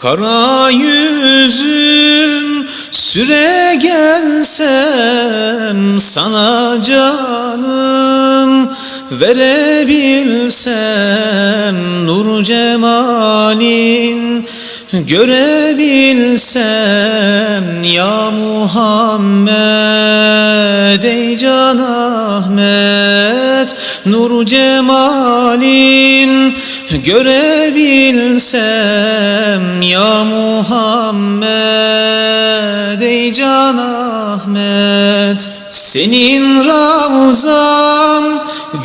Kara yüzüm süre gelsem sana canım verebilsem nur cemalin görebilsem ya Muhammed ey can Ahmet nur cemalin görebilsem ya Muhammed ey can Ahmet senin ravzan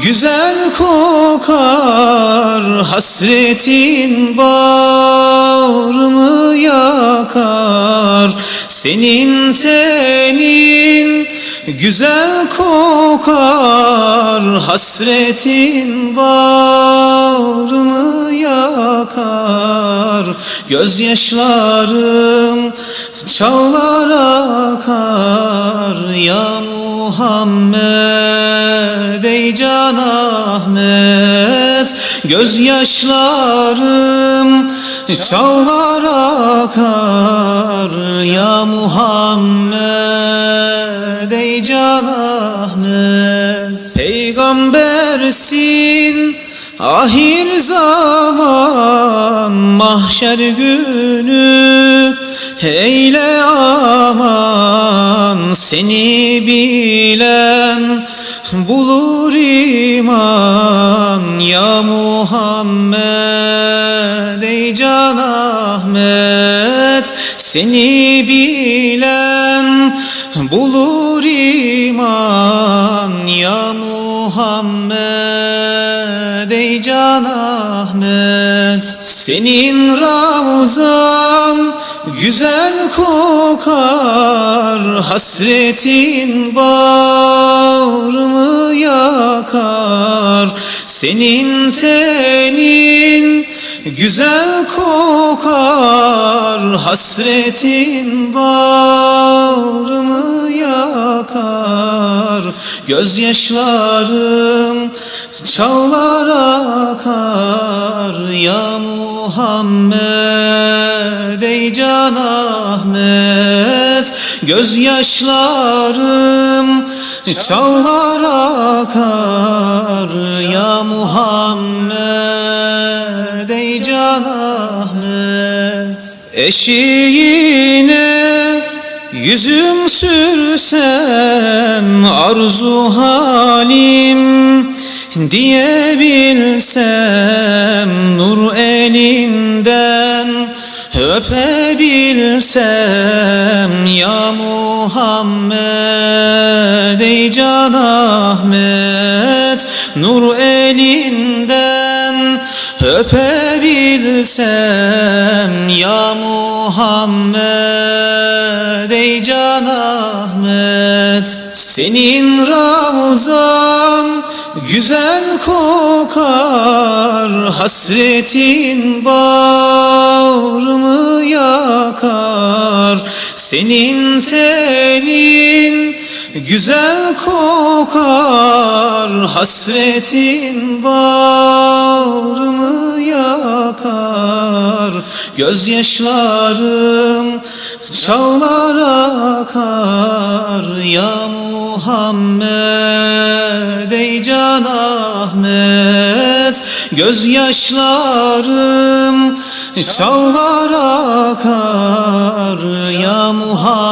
güzel kokar hasretin bağrımı yakar. Senin tenin güzel kokar hasretin bağrımı yakar. Gözyaşlarım çağlar akar ya Muhammed ey can Ahmet gözyaşlarım çağlar akar ya Muhammed. Ey can Ahmet Peygambersin ahir zaman mahşer günü eyle aman seni bilen bulur iman ya Muhammed ey can Ahmet. Seni bilen bulur iman ya Muhammed ey can Ahmet. Senin ravzan güzel kokar hasretin bağrımı senin tenin güzel kokar hasretin bağrımı yakar. Gözyaşlarım çağlar akar ya Muhammed ey can Ahmet. Gözyaşlarım çağlar akar Muhammed ey can Ahmet. Eşiğine Yüzüm sürsem arzu halim diyebilsem nur elinden öpebilsem. Ya Muhammed ey can Ahmet nur elinden öpebilsem ya Muhammed ey can Ahmet. Senin ravzan güzel kokar hasretin bağrımı yakar. Senin tenin güzel kokar hasretin bağrımı yakar gözyaşlarım çağlar akar. Ya Muhammed ey can Ahmet gözyaşlarım çağlar akar. Ya Muhammed